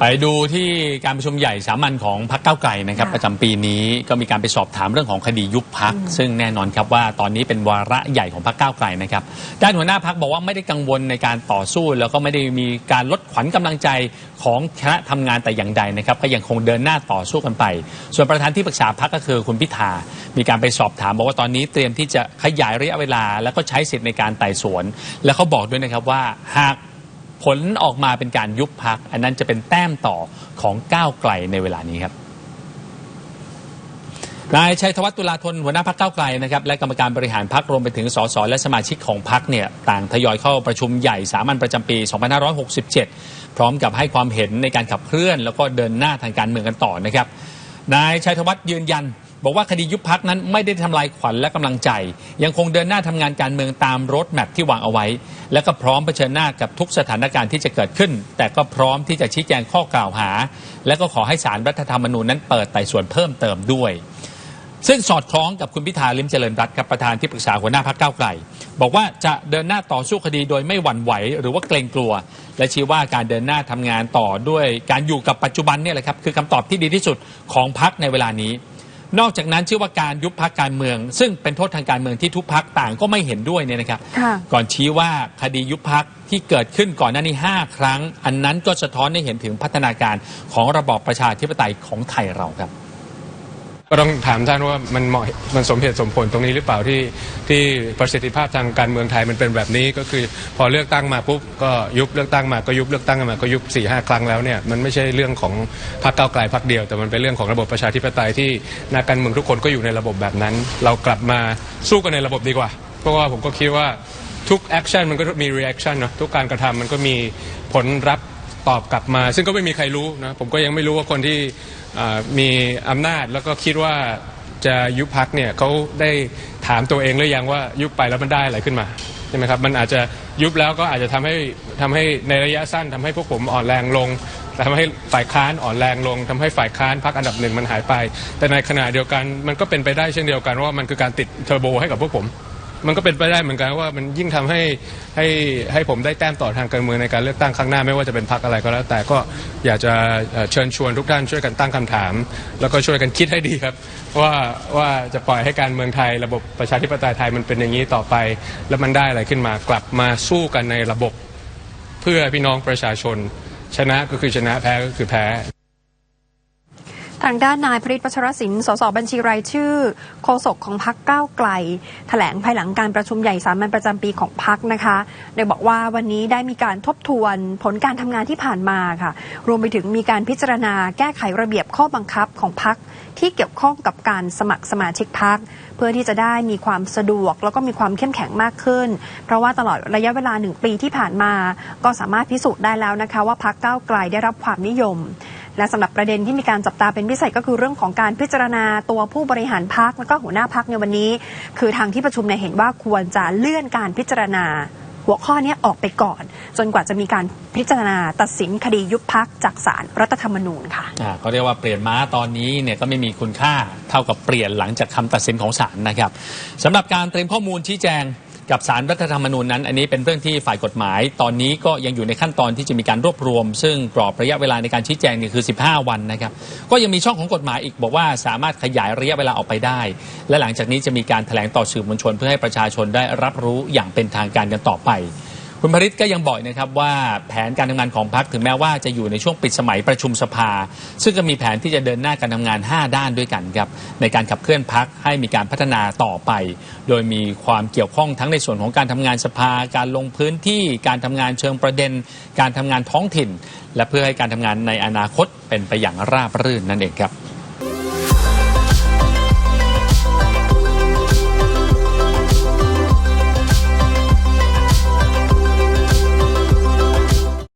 ไปดูที่การประชุมใหญ่สามัญของพรรคก้าวไกลนะครับค่ะประจำปีนี้ก็มีการไปสอบถามเรื่องของคดียุบพัก ซึ่งแน่นอนครับว่าตอนนี้เป็นวาระใหญ่ของพรรคก้าวไกลนะครับด้านหัวหน้าพักบอกว่าไม่ได้กังวลในการต่อสู้ แล้วก็ไม่ได้มีการลดขวัญกำลังใจของคณะทำงานแต่อย่างใดนะครับก็ยังคงเดินหน้าต่อสู้กันไป ส่วนประธานที่ปรึกษาพักก็คือคุณพิธา มีการไปสอบถามบอกว่าตอนนี้เตรียมที่จะขยายระยะเวลา แล้วก็ใช้สิทธิ์ในการไต่สวน แล้วเขาบอกด้วยนะครับว่าหาก ผลออกมาเป็นการยุบพัก อันนั้นจะเป็นแต้มต่อของก้าวไกลในเวลานี้ครับนายชัยธวัฒน์ตุลาธนหัวหน้าพักเก้าวไกลนะครับและกรรมการบริหารพักรวมไปถึงสสและสมาชิกของพักเนี่ยต่างทยอยเข้าประชุมใหญ่สามัญประจำปี 2567 พร้อมกับให้ความเห็นในการขับเคลื่อน แล้วก็เดินหน้าทางการเมืองกันต่อนะครับนายชัยธวัฒน์ยืนยัน บอกว่าคดียุบพักนั้นไม่ได้ทำลายขวัญและกำลังใจ ยังคงเดินหน้าทำงานการเมืองตามรถแมพที่วางเอาไว้ และก็พร้อมเผชิญหน้ากับทุกสถานการณ์ที่จะเกิดขึ้น แต่ก็พร้อมที่จะชี้แจงข้อกล่าวหา และก็ขอให้สารรัฐธรรมนูญนั้นเปิดไต่สวนเพิ่มเติมด้วยซึ่งสอดคล้องกับคุณพิธาลิมเจริญรัตน์ครับประธานที่ปรึกษาหัวหน้าพักเก้าไกล บอกว่าจะเดินหน้าต่อสู้คดีโดยไม่หวั่นไหว หรือว่าเกรงกลัว และชี้ว่าการเดินหน้าทำงานต่อด้วยการอยู่กับปัจจุบันนี่แหละครับคือคำตอบที่ดีที่สุดของพักในเวลานี้ นอกจากนั้นเชื่อว่าการยุบพักการเมือง ซึ่งเป็นโทษทางการเมืองที่ทุกพักต่างก็ไม่เห็นด้วยเนี่ยนะครับ ค่ะ ก่อนชี้ว่าคดียุบพักที่เกิดขึ้นก่อนหน้านี้ 5 ครั้ง อันนั้นก็สะท้อนให้เห็นถึงพัฒนาการของระบอบประชาธิปไตยของไทยเราครับ ก็ต้องถามท่านว่ามันเหมาะมันสมเหตุสมผลตรงนี้หรือเปล่าที่ที่ประสิทธิภาพทางการเมืองไทยมันเป็นแบบนี้ก็คือพอเลือกตั้งมาปุ๊บก็ยุบเลือกตั้งมาก็ยุบเลือกตั้งมาก็ยุบ4ี่ห้าครั้งแล้วเนี่ยมันไม่ใช่เรื่องของพรรคก้าวไกลพรรคเดียว แต่มันเป็นเรื่องของระบบประชาธิปไตยที่นักการเมืองทุกคนก็อยู่ในระบบแบบนั้น เรากลับมาสู้กันในระบบดีกว่า เพราะว่าผมก็คิดว่าทุกแอคชั่นมันก็มีเรีแอคชั่นเนาะทุกการกระทำมันก็มีผลรับ ตอบกลับมา ซึ่งก็ไม่มีใครรู้นะผมก็ยังไม่รู้ว่าคนที่มีอำนาจแล้วก็คิดว่าจะยุบพักเนี่ยเขาได้ถามตัวเองหรือยังว่ายุบไปแล้วมันได้อะไรขึ้นมาใช่ไหมครับมันอาจจะยุบแล้วก็อาจจะทำให้ทำให้ในระยะสั้นทำให้พวกผมอ่อนแรงลงทำให้ฝ่ายค้านอ่อนแรงลงทำให้ฝ่ายค้านพักอันดับหนึ่งมันหายไป แต่ในขณะเดียวกันมันก็เป็นไปได้เช่นเดียวกันว่ามันคือการติดเทอร์โบให้กับพวกผม มันก็เป็นไปได้เหมือนกันว่ามันยิ่งทำให้ให้ให้ผมได้แต้มต่อทางการเมืองในการเลือกตั้งครั้งหน้าไม่ว่าจะเป็นพรรคอะไรก็แล้ว แต่ก็อยากจะเอ่อเชิญชวนทุกท่านช่วยกันตั้งคำถาม แล้วก็ช่วยกันคิดให้ดีครับ ว่าว่าจะปล่อยให้การเมืองไทย ระบบประชาธิปไตยไทยมันเป็นอย่างนี้ต่อไป แล้วมันได้อะไรขึ้นมากลับมาสู้กันในระบบ เพื่อพี่น้องประชาชน ชนะก็คือชนะแพ้ก็คือแพ้ ทางด้านนายพริตวัชรศิลป์สสบัญชีรายชื่อ โฆษกของพักก้าวไกลแถลงภายหลังการประชุมใหญ่สามัญประจำปีของพักนะคะ โดยบอกว่าวันนี้ได้มีการทบทวนผลการทำงานที่ผ่านมาค่ะ รวมไปถึงมีการพิจารณาแก้ไขระเบียบข้อบังคับของพักที่เกี่ยวข้องกับการสมัครสมาชิกพักเพื่อที่จะได้มีความสะดวก แล้วก็มีความเข้มแข็งมากขึ้น เพราะว่าตลอดระยะเวลาหนึ่งปีที่ผ่านมา ก็สามารถพิสูจน์ได้แล้วนะคะ ว่าพักก้าวไกลได้รับความนิยม และสำหรับประเด็นที่มีการจับตาเป็นพิเศษก็คือเรื่องของการพิจารณาตัวผู้บริหารพักแล้วก็หัวหน้าพักในวันนี้ คือทางที่ประชุมเนี่ยเห็นว่าควรจะเลื่อนการพิจารณาหัวข้อนี้ออกไปก่อน จนกว่าจะมีการพิจารณาตัดสินคดียุบพักจากศาลรัฐธรรมนูญค่ะอ่าเรียกว่าเปลี่ยนม้าตอนนี้เนี่ยก็ไม่มีคุณค่าเท่ากับเปลี่ยนหลังจากคำตัดสินของศาลนะครับสำหรับการเตรียมข้อมูลชี้แจง กับสารรัฐธรรมนูญนั้น อันนี้เป็นเรื่องที่ฝ่ายกฎหมาย ตอนนี้ก็ยังอยู่ในขั้นตอนที่จะมีการรวบรวม ซึ่งกรอบระยะเวลาในการชี้แจงเนี่ยคือ 15 วันนะครับ ก็ยังมีช่องของกฎหมายอีกบอกว่าสามารถขยายระยะเวลาออกไปได้ และหลังจากนี้จะมีการแถลงต่อสื่อมวลชน เพื่อให้ประชาชนได้รับรู้อย่างเป็นทางการกันต่อไป คุณพริตก็ยังบอกนะครับว่าแผนการทำงานของพรรคถึงแม้ว่าจะอยู่ในช่วงปิดสมัยประชุมสภา ซึ่งก็มีแผนที่จะเดินหน้าการทำงาน 5 ด้านด้วยกันครับในการขับเคลื่อนพรรคให้มีการพัฒนาต่อไป โดยมีความเกี่ยวข้องทั้งในส่วนของการทำงานสภา การลงพื้นที่การทำงานเชิงประเด็น การทำงานท้องถิ่น และเพื่อให้การทำงานในอนาคตเป็นไปอย่างราบรื่นนั่นเองครับ